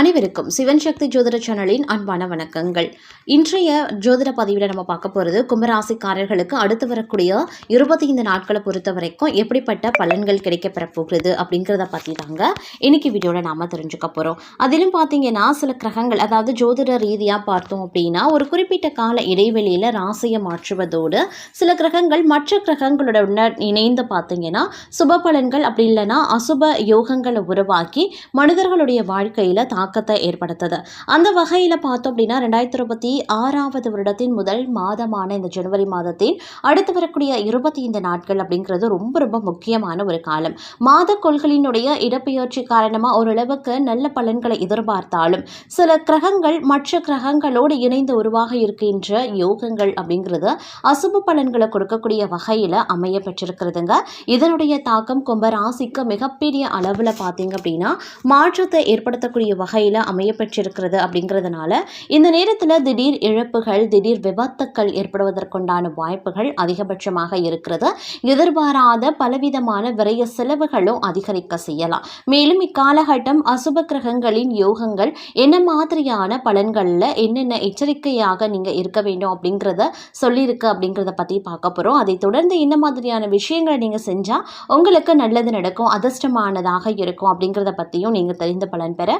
அனைவருக்கும் சிவன் சக்தி ஜோதிட சேனலின் அன்பான வணக்கங்கள். இன்றைய ஜோதிட பதிவில் நம்ம பார்க்க போகிறது கும்பராசிக்காரர்களுக்கு அடுத்து வரக்கூடிய இருபத்தி ஐந்து நாட்களை பொறுத்த வரைக்கும் எப்படிப்பட்ட பலன்கள் கிடைக்கப்பெற போகிறது அப்படிங்கிறத பற்றி தாங்க இன்னைக்கு வீடியோவில் நாம் தெரிஞ்சுக்க போகிறோம் அதிலும் பார்த்தீங்கன்னா சில கிரகங்கள் அதாவது ஜோதிட ரீதியாக பார்த்தோம் அப்படின்னா ஒரு குறிப்பிட்ட கால இடைவெளியில் ராசியை மாற்றுவதோடு சில கிரகங்கள் மற்ற கிரகங்களுடன் இணைந்து பார்த்தீங்கன்னா சுப பலன்கள் அப்படி இல்லைன்னா அசுப யோகங்களை உருவாக்கி மனிதர்களுடைய வாழ்க்கையில் தாக்கத்தை ஏற்படுத்தது. அந்த வகையில் பார்த்தோம் அப்படின்னா ரெண்டாயிரத்தி இருபத்தி ஆறாவது வருடத்தின் முதல் மாதமான இந்த ஜனவரி மாதத்தின் அடுத்து வரக்கூடிய இருபத்தி ஐந்து நாட்கள் அப்படிங்கிறது ரொம்ப ரொம்ப முக்கியமான ஒரு காலம். மாத கொள்களினுடைய இடப்பெயர்ச்சி காரணமாக ஓரளவுக்கு நல்ல பலன்களை எதிர்பார்த்தாலும் சில கிரகங்கள் மற்ற கிரகங்களோடு இணைந்து உருவாக இருக்கின்ற யோகங்கள் அப்படிங்கிறது அசுப பலன்களை கொடுக்கக்கூடிய வகையில் அமைய பெற்றிருக்கிறதுங்க. இதனுடைய தாக்கம் கும்பராசிக்கு மிகப்பெரிய அளவில் பார்த்தீங்க அப்படின்னா மாற்றத்தை ஏற்படுத்தக்கூடிய வகை வகையில் அமையப்பெற்றிருக்கிறது அப்படிங்கிறதுனால இந்த நேரத்தில் திடீர் இழப்புகள் திடீர் விபத்துக்கள் ஏற்படுவதற்குண்டான வாய்ப்புகள் அதிகபட்சமாக இருக்கிறது. எதிர்பாராத பலவிதமான விரைய செலவுகளும் அதிகரிக்க செய்யலாம். மேலும் இக்காலகட்டம் அசுப கிரகங்களின் யோகங்கள் என்ன மாதிரியான பலன்களில் என்னென்ன எச்சரிக்கையாக நீங்கள் இருக்க வேண்டும் அப்படிங்கிறத சொல்லியிருக்கு அப்படிங்கிறத பற்றி பார்க்க போகிறோம் அதை தொடர்ந்து என்ன மாதிரியான விஷயங்களை நீங்கள் செஞ்சால் உங்களுக்கு நல்லது நடக்கும் அதிர்ஷ்டமானதாக இருக்கும் அப்படிங்கிறத பற்றியும் நீங்கள் தெரிந்து பலன் பெற.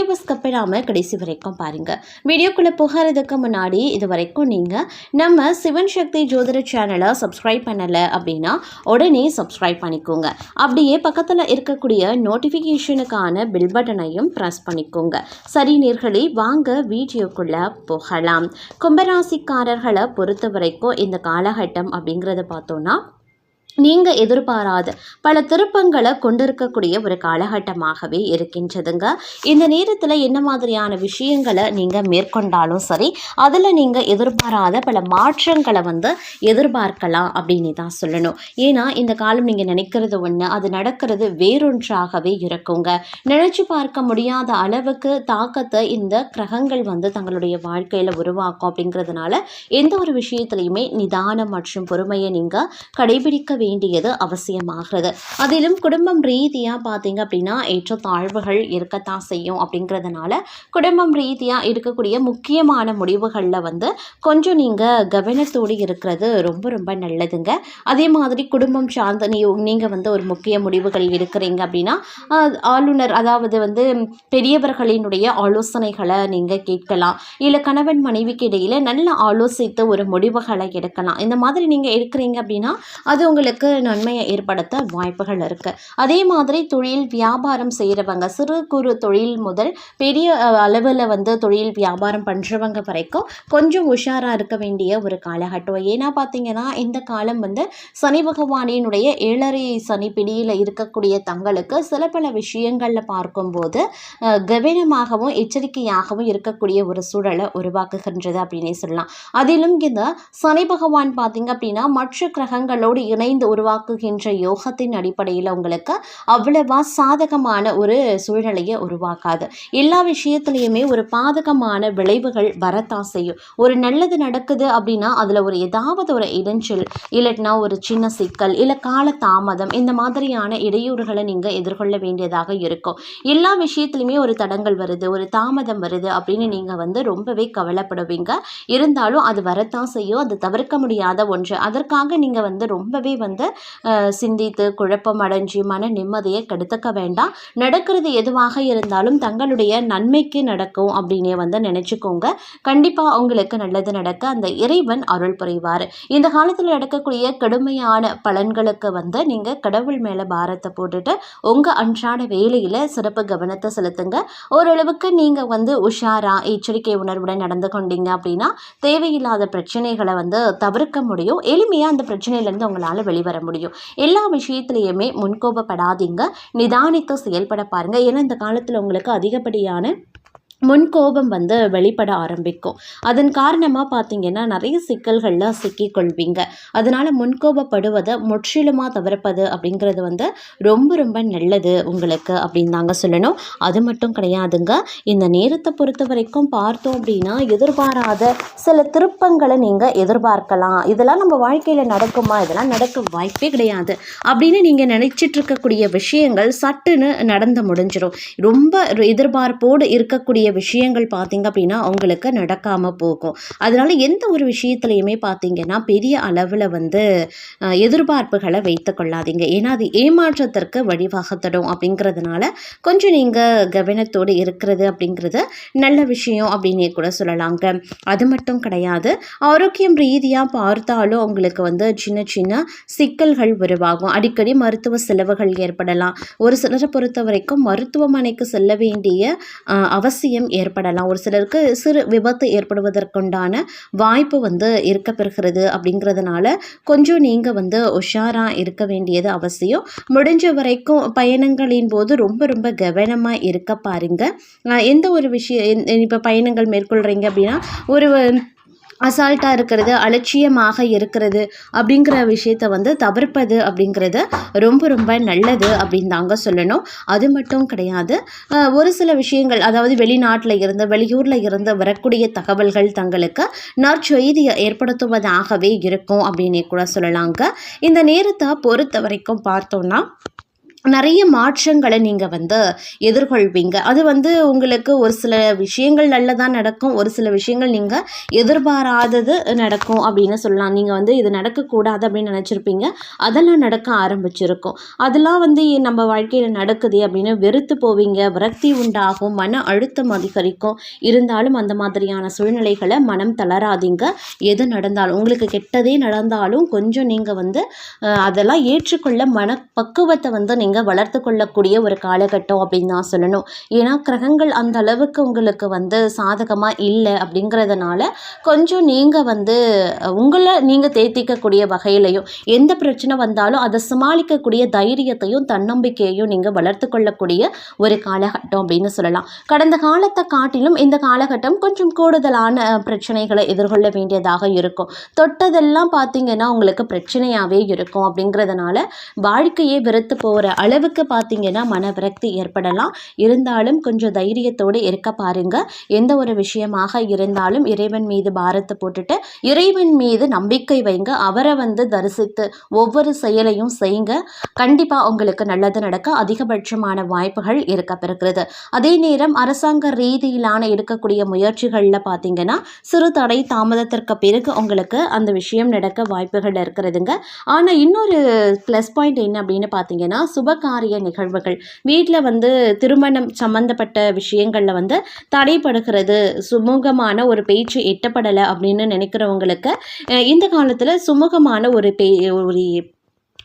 வீடியோவை ஸ்கிப் கடைசி வரைக்கும் பாருங்கள் வீடியோக்குள்ளே போகிறதுக்கு முன்னாடி இது வரைக்கும் நீங்கள் நம்ம சிவன் சக்தி ஜோதிட சேனலை சப்ஸ்கிரைப் பண்ணலை அப்படின்னா உடனே சப்ஸ்கிரைப் பண்ணிக்கோங்க. அப்படியே பக்கத்தில் இருக்கக்கூடிய நோட்டிஃபிகேஷனுக்கான பில் பட்டனையும் ப்ரெஸ் பண்ணிக்கோங்க. சரி நேர்களே வாங்க வீடியோக்குள்ளே போகலாம். கும்பராசிக்காரர்களை பொறுத்த வரைக்கும் இந்த காலகட்டம் அப்படிங்கிறத பார்த்தோன்னா நீங்கள் எதிர்பாராத பல திருப்பங்களை கொண்டிருக்கக்கூடிய ஒரு காலகட்டமாகவே இருக்கின்றதுங்க. இந்த நேரத்தில் என்ன மாதிரியான விஷயங்களை நீங்கள் மேற்கொண்டாலும் சரி அதில் நீங்கள் எதிர்பாராத பல மாற்றங்களை வந்து எதிர்பார்க்கலாம் அப்படின்னு தான் சொல்லணும். ஏன்னா இந்த காலம் நீங்கள் நினைக்கிறது ஒன்று அது நடக்கிறது வேறொன்றாகவே இருக்குங்க. நினச்சி பார்க்க முடியாத அளவுக்கு தாக்கத்தை இந்த கிரகங்கள் வந்து தங்களுடைய வாழ்க்கையில் உருவாக்கும் அப்படிங்கிறதுனால எந்த ஒரு விஷயத்துலையுமே நிதானம் மற்றும் பொறுமையை நீங்கள் கடைபிடிக்க வேண்டியது அவசியமாகிறது. அதிலும் குடும்பம் ரீதியாக பார்த்தீங்க அப்படின்னா ஏற்றத்தாழ்வுகள் இருக்கத்தான் செய்யும் அப்படிங்கிறதுனால குடும்பம் ரீதியாக இருக்கக்கூடிய முக்கியமான முடிவுகளில் வந்து கொஞ்சம் நீங்கள் கவனத்தோடு இருக்கிறது ரொம்ப ரொம்ப நல்லதுங்க. அதே மாதிரி குடும்பம் சார்ந்த நீ நீங்கள் வந்து ஒரு முக்கிய முடிவுகள் இருக்கிறீங்க அப்படின்னா ஆளுநர் அதாவது வந்து பெரியவர்களினுடைய ஆலோசனைகளை நீங்கள் கேட்கலாம். இல்லை கணவன் மனைவிக்கு இடையில் நல்ல ஆலோசித்து ஒரு முடிவுகளை எடுக்கலாம். இந்த மாதிரி நீங்கள் எடுக்கிறீங்க அப்படின்னா அது உங்களுக்கு நன்மையை ஏற்படுத்த வாய்ப்புகள் இருக்குது அதே மாதிரி தொழில் வியாபாரம் செய்கிறவங்க சிறு குறு தொழில் முதல் பெரிய அளவில் வந்து தொழில் வியாபாரம் பண்ணுறவங்க வரைக்கும் கொஞ்சம் உஷாராக இருக்க வேண்டிய ஒரு காலகட்டம். ஏன்னா பார்த்தீங்கன்னா இந்த காலம் வந்து சனி பகவானினுடைய ஏழரை சனி பிடியில் இருக்கக்கூடிய தங்களுக்கு சில பல விஷயங்களில் பார்க்கும்போது கவனமாகவும் எச்சரிக்கையாகவும் இருக்கக்கூடிய ஒரு சூழலை உருவாக்குகின்றது அப்படின்னே சொல்லலாம். அதிலும் இந்த சனி பகவான் பார்த்தீங்க அப்படின்னா மற்ற கிரகங்களோடு இணைந்து உருவாக்குகின்ற யோகத்தின் அடிப்படையில் உங்களுக்கு அவ்வளவா சாதகமான ஒரு சூழ்நிலையை உருவாக்காது. எல்லா விஷயத்துலையுமே ஒரு பாதகமான விளைவுகள் வரத்தான் செய்யும். ஒரு நல்லது நடக்குது அப்படின்னா அதில் ஒரு ஏதாவது ஒரு இடைஞ்சல் இல்லைன்னா ஒரு சின்ன சிக்கல் இல்லை கால தாமதம் இந்த மாதிரியான இடையூறுகளை நீங்கள் எதிர்கொள்ள வேண்டியதாக இருக்கும். எல்லா விஷயத்துலையுமே ஒரு தடங்கள் வருது ஒரு தாமதம் வருது அப்படின்னு நீங்கள் வந்து ரொம்பவே கவலைப்படுவீங்க. இருந்தாலும் அது வரத்தான் செய்யும். அது தவிர்க்க முடியாத ஒன்று. அதற்காக நீங்கள் வந்து ரொம்பவே வந்து வந்து சிந்தித்து குழப்பம் அடைஞ்சு மன நிம்மதியை கெடுத்துக்க வேண்டாம். நடக்கிறது எதுவாக இருந்தாலும் தங்களுடைய நன்மைக்கு நடக்கும் அப்படின்னே வந்து நினச்சிக்கோங்க. கண்டிப்பாக உங்களுக்கு நல்லது நடக்க அந்த இறைவன் அருள் புரிவார். இந்த காலத்தில் நடக்கக்கூடிய கடுமையான பலன்களுக்கு வந்து நீங்கள் கடவுள் மேலே பாரத்தை போட்டுட்டு உங்கள் அன்றாட வேலையில் சிறப்பு கவனத்தை செலுத்துங்க. ஓரளவுக்கு நீங்கள் வந்து உஷாராக எச்சரிக்கை உணர்வுடன் நடந்து கொண்டீங்க அப்படின்னா தேவையில்லாத பிரச்சனைகளை வந்து தவிர்க்க முடியும். எளிமையாக அந்த பிரச்சனையிலேருந்து உங்களால் வெளிவர முடியும். எல்லா விஷயத்துலையுமே முன்கோபப்படாதீங்க. நிதானித்து செயல்பட பாருங்கள் ஏன்னா இந்த காலத்தில் உங்களுக்கு அதிகப்படியான முன்கோபம் வந்து வெளிப்பட ஆரம்பிக்கும். அதன் காரணமாக பார்த்தீங்கன்னா நிறைய சிக்கல்களில் சிக்கிக்கொள்வீங்க. அதனால் முன்கோபப்படுவதை முற்றிலுமாக தவிர்ப்பது அப்படிங்கிறது வந்து ரொம்ப ரொம்ப நல்லது உங்களுக்கு அப்படின்னு தாங்க சொல்லணும். அது மட்டும் கிடையாதுங்க. இந்த நேரத்தை பொறுத்த வரைக்கும் பார்த்தோம் அப்படின்னா எதிர்பாராத சில திருப்பங்களை நீங்கள் எதிர்பார்க்கலாம். இதெல்லாம் நம்ம வாழ்க்கையில் நடக்குமா? இதெல்லாம் நடக்க வாய்ப்பே கிடையாது. அப்படின்னு நீங்கள் நினச்சிட்டு இருக்கக்கூடிய விஷயங்கள் சட்டுன்னு நடந்து முடிஞ்சிடும் ரொம்ப எதிர்பார்ப்போடு இருக்கக்கூடிய விஷயங்கள் பார்த்தீங்க அப்படின்னா அவங்களுக்கு நடக்காமல் போகும். அதனால எந்த ஒரு விஷயத்துலையுமே பார்த்தீங்கன்னா பெரிய அளவில் வந்து எதிர்பார்ப்புகளை வைத்து கொள்ளாதீங்க. ஏன்னா அது ஏமாற்றத்திற்கு வழிவகுத்தடும் அப்படிங்கிறதுனால கொஞ்சம் நீங்கள் கவனத்தோடு இருக்கிறது அப்படிங்கிறது நல்ல விஷயம் அப்படின்னே கூட சொல்லலாங்க. அது மட்டும் கிடையாது ஆரோக்கியம் ரீதியாக பார்த்தாலும் அவங்களுக்கு வந்து சின்ன சின்ன சிக்கல்கள் உருவாகும். அடிக்கடி மருத்துவ செலவுகள் ஏற்படலாம். ஒரு சிலரை பொறுத்த வரைக்கும் மருத்துவமனைக்கு செல்ல வேண்டிய அவசியம் அவசியம் ஏற்படலாம். ஒரு சிலருக்கு சிறு விபத்து ஏற்படுவதற்குண்டான வாய்ப்பு வந்து இருக்க பெறுகிறது அப்படிங்கிறதுனால கொஞ்சம் நீங்கள் வந்து உஷாராக இருக்க வேண்டியது அவசியம். முடிஞ்ச வரைக்கும் பயணங்களின் போது ரொம்ப ரொம்ப கவனமாக இருக்க பாருங்கள் எந்த ஒரு விஷயம் இப்போ பயணங்கள் மேற்கொள்கிறீங்க அப்படின்னா ஒரு அசால்ட்டாக இருக்கிறது அலட்சியமாக இருக்கிறது அப்படிங்கிற விஷயத்த வந்து தவிர்ப்பது அப்படிங்கிறது ரொம்ப ரொம்ப நல்லது அப்படின்னு தாங்க சொல்லணும். அது மட்டும் கிடையாது. ஒரு சில விஷயங்கள் அதாவது வெளிநாட்டில் இருந்து வெளியூரில் இருந்து வரக்கூடிய தகவல்கள் தங்களுக்கு நற்செய்தியை ஏற்படுத்துவதாகவே இருக்கும் அப்படின்னு கூட சொல்லலாங்க. இந்த நேரத்தை பொறுத்த வரைக்கும் பார்த்தோன்னா நிறைய மாற்றங்களை நீங்கள் வந்து எதிர்கொள்வீங்க. அது வந்து உங்களுக்கு ஒரு சில விஷயங்கள் நல்லதாக நடக்கும் ஒரு சில விஷயங்கள் நீங்கள் எதிர்பாராதது நடக்கும் அப்படின்னு சொல்லலாம். நீங்கள் வந்து இது நடக்கக்கூடாது அப்படின்னு நினச்சிருப்பீங்க. அதெல்லாம் நடக்க ஆரம்பிச்சிருக்கும். அதெல்லாம் வந்து நம்ம வாழ்க்கையில் நடக்குது அப்படின்னு வெறுத்து போவீங்க. விரக்தி உண்டாகும் மன அழுத்தம் அதிகரிக்கும். இருந்தாலும் அந்த மாதிரியான சூழ்நிலைகளை மனம் தளராதீங்க. எது நடந்தாலும் உங்களுக்கு கெட்டதே நடந்தாலும் கொஞ்சம் நீங்கள் வந்து அதெல்லாம் ஏற்றுக்கொள்ள மன பக்குவத்தை வந்து நீங்கள் வளர்த்து கொள்ளக்கூடிய ஒரு காலகட்டம் அப்படின்னு தான் சொல்லணும். ஏன்னா கிரகங்கள் அந்த அளவுக்கு உங்களுக்கு வந்து சாதகமாக இல்லை அப்படிங்கிறதுனால கொஞ்சம் நீங்கள் வந்து உங்களை நீங்கள் தேத்திக்கக்கூடிய வகையிலையும் எந்த பிரச்சனை வந்தாலும் அதை சமாளிக்கக்கூடிய தைரியத்தையும் தன்னம்பிக்கையையும் நீங்கள் வளர்த்து கொள்ளக்கூடிய ஒரு காலகட்டம் அப்படின்னு சொல்லலாம். கடந்த காலத்தை காட்டிலும் இந்த காலகட்டம் கொஞ்சம் கூடுதலான பிரச்சனைகளை எதிர்கொள்ள வேண்டியதாக இருக்கும். தொட்டதெல்லாம் பார்த்தீங்கன்னா உங்களுக்கு பிரச்சனையாகவே இருக்கும் அப்படிங்கிறதுனால வாழ்க்கையே வெறுத்து போகிற அளவுக்கு பார்த்தீங்கன்னா மன விரக்தி ஏற்படலாம். இருந்தாலும் கொஞ்சம் தைரியத்தோடு இருக்க பாருங்க. எந்த ஒரு விஷயமாக இருந்தாலும் இறைவன் மீது பாரத்தை போட்டுட்டு இறைவன் மீது நம்பிக்கை வைங்க. அவரை வந்து தரிசித்து ஒவ்வொரு செயலையும் செய்யுங்க கண்டிப்பாக உங்களுக்கு நல்லது நடக்க அதிகபட்சமான வாய்ப்புகள் இருக்க அதே நேரம் அரசாங்க ரீதியிலான எடுக்கக்கூடிய முயற்சிகளில் பார்த்தீங்கன்னா சிறு தடை தாமதத்திற்கு பிறகு உங்களுக்கு அந்த விஷயம் நடக்க வாய்ப்புகள் இருக்கிறதுங்க. ஆனால் இன்னொரு ப்ளஸ் பாயிண்ட் என்ன அப்படின்னு பார்த்தீங்கன்னா சுபகாரிய நிகழ்வுகள். வீட்டில் வந்து திருமணம் சம்மந்தப்பட்ட விஷயங்களில் வந்து தடைப்படுகிறது சுமூகமான ஒரு பேச்சு எட்டப்படலை அப்படின்னு நினைக்கிறவங்களுக்கு இந்த காலத்தில் சுமூகமான ஒரு பே ஒரு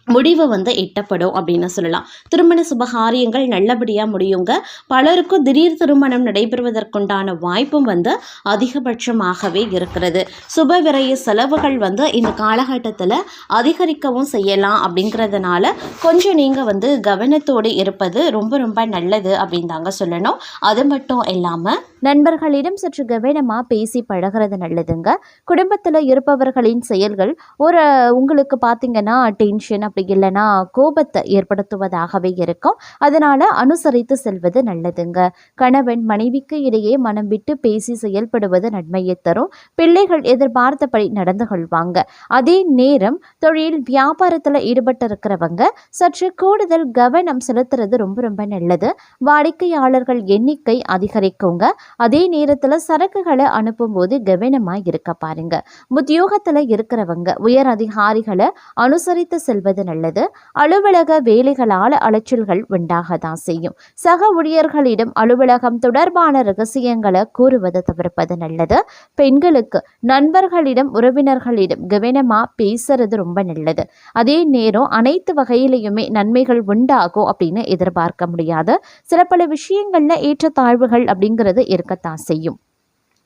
முடிவு வந்து எட்டப்படும் அப்படின்னு சொல்லலாம். திருமண சுபகாரியங்கள் நல்லபடியாக முடியுங்க. பலருக்கும் திடீர் திருமணம் நடைபெறுவதற்குண்டான வாய்ப்பும் வந்து அதிகபட்சமாகவே இருக்கிறது. சுப விரைய செலவுகள் வந்து இந்த காலகட்டத்தில் அதிகரிக்கவும் செய்யலாம் அப்படிங்கிறதுனால கொஞ்சம் நீங்கள் வந்து கவனத்தோடு இருப்பது ரொம்ப ரொம்ப நல்லது அப்படின்னு தாங்க சொல்லணும். அது மட்டும் இல்லாமல் நண்பர்களிடம் சற்று கவனமாக பேசி பழகிறது நல்லதுங்க. குடும்பத்தில் இருப்பவர்களின் செயல்கள் ஒரு உங்களுக்கு பார்த்தீங்கன்னா டென்ஷன் அப்படி இல்லைன்னா கோபத்தை ஏற்படுத்துவதாகவே இருக்கும். அதனால் அனுசரித்து செல்வது நல்லதுங்க. கணவன் மனைவிக்கு இடையே மனம் விட்டு பேசி செயல்படுவது நன்மையை தரும். பிள்ளைகள் எதிர்பார்த்தபடி நடந்து கொள்வாங்க. அதே நேரம் தொழில் வியாபாரத்தில் ஈடுபட்டு இருக்கிறவங்க சற்று கூடுதல் கவனம் செலுத்துறது ரொம்ப ரொம்ப நல்லது. வாடிக்கையாளர்கள் எண்ணிக்கை அதிகரிக்குங்க. அதே நேரத்தில் சரக்குகளை அனுப்பும்போது கவனமாக இருக்க பாருங்க. உத்தியோகத்தில் இருக்கிறவங்க உயர் அதிகாரிகளை அனுசரித்து செல்வது நல்லது. அலுவலக வேலைகளால் அலைச்சல்கள் உண்டாக தான் செய்யும். சக ஊழியர்களிடம் அலுவலகம் தொடர்பான ரகசியங்களை கூறுவதை தவிர்ப்பது நல்லது. பெண்களுக்கு நண்பர்களிடம் உறவினர்களிடம் கவனமாக பேசுறது ரொம்ப நல்லது. அதே நேரம் அனைத்து வகையிலையுமே நன்மைகள் உண்டாகும் அப்படின்னு எதிர்பார்க்க முடியாது. சில பல விஷயங்களில் ஏற்றத்தாழ்வுகள் அப்படிங்கிறது இருக்கத்தான் செய்யும்.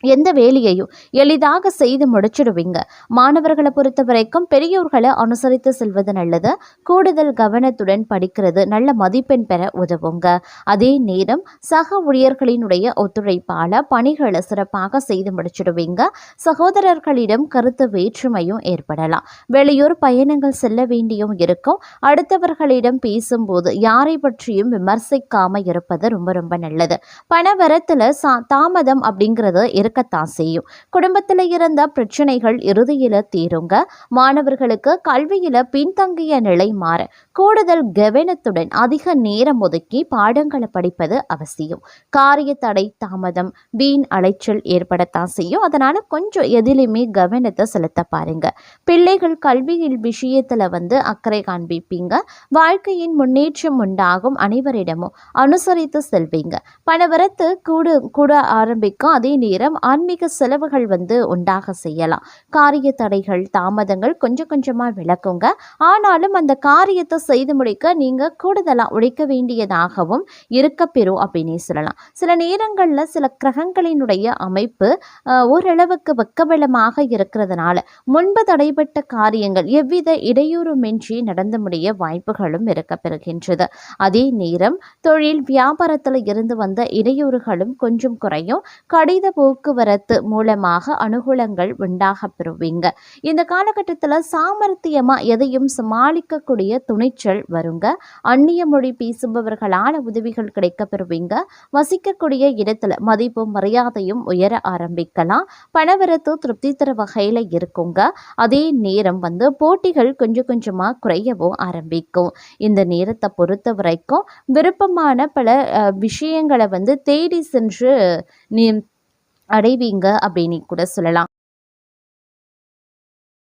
எந்த வேலையையும் எளிதாக செய்து முடிச்சிடுவீங்க. மாணவர்களை பொறுத்த வரைக்கும் பெரியோர்களை அனுசரித்து செல்வது நல்லது. கூடுதல் கவனத்துடன் படிக்கிறது நல்ல மதிப்பெண் பெற உதவுங்க. அதே நேரம் சக ஊழியர்களினுடைய ஒத்துழைப்பால் பணிகளை சிறப்பாக செய்து முடிச்சிடுவீங்க. சகோதரர்களிடம் கருத்து வேற்றுமையும் ஏற்படலாம். வெளியூர் பயணங்கள் செல்ல வேண்டியும் இருக்கும். அடுத்தவர்களிடம் பேசும்போது யாரை பற்றியும் விமர்சிக்காம இருப்பது ரொம்ப ரொம்ப நல்லது. பணவரத்தில் சா தாமதம் அப்படிங்கிறது இருக்கத்தான் செய்யும். குடும்பத்தில் இருந்த பிரச்சனைகள் இறுதியில் தீருங்க. மாணவர்களுக்கு கல்வியில் பின்தங்கிய நிலை மாற கூடுதல் கவனத்துடன் அதிக நேரம் ஒதுக்கி பாடங்களை படிப்பது அவசியம். காரிய தடை தாமதம் வீண் அலைச்சல் ஏற்படத்தான் செய்யும். அதனால் கொஞ்சம் எதிலுமே கவனத்தை செலுத்த பாருங்க. பிள்ளைகள் கல்வியில் விஷயத்தில் வந்து அக்கறை காண்பிப்பீங்க. வாழ்க்கையின் முன்னேற்றம் உண்டாகும் அனைவரிடமும். அனுசரித்து செல்வீங்க. பணவரத்து கூடு கூட ஆரம்பிக்கும் அதே நேரம் ஆன்மீக செலவுகள் வந்து உண்டாக செய்யலாம். காரிய தடைகள் தாமதங்கள் கொஞ்சம் கொஞ்சமாக விளக்குங்க. ஆனாலும் அந்த காரியத்தை செய்து முடிக்க நீங்கள் கூடுதலாக உழைக்க வேண்டியதாகவும் இருக்கப்பெறும் அப்படின்னே சொல்லலாம். சில நேரங்களில் சில கிரகங்களினுடைய அமைப்பு ஓரளவுக்கு வெக்கபலமாக இருக்கிறதுனால முன்பு தடைபட்ட காரியங்கள் எவ்வித இடையூறுமின்றி நடந்து முடிய வாய்ப்புகளும் இருக்க பெறுகின்றது. அதே நேரம் தொழில் வியாபாரத்தில் இருந்து வந்த இடையூறுகளும் கொஞ்சம் குறையும். கடித போக்கு போக்குவரத்து மூலமாக அனுகூலங்கள் உண்டாக பெறுவீங்க இந்த காலகட்டத்தில் சாமர்த்தியமாக எதையும் சமாளிக்கக்கூடிய துணிச்சல் வருங்க. அந்நிய மொழி பேசுபவர்களால் உதவிகள் கிடைக்க பெறுவீங்க வசிக்கக்கூடிய இடத்துல மதிப்பும் மரியாதையும் உயர ஆரம்பிக்கலாம். பணவரத்து திருப்தி தர வகையில் இருக்குங்க. அதே நேரம் வந்து போட்டிகள் கொஞ்சம் கொஞ்சமாக குறையவும் ஆரம்பிக்கும். இந்த நேரத்தை பொறுத்த வரைக்கும் விருப்பமான பல விஷயங்களை வந்து தேடி சென்று நீ அடைவீங்க அப்படின்னு கூட சொல்லலாம்.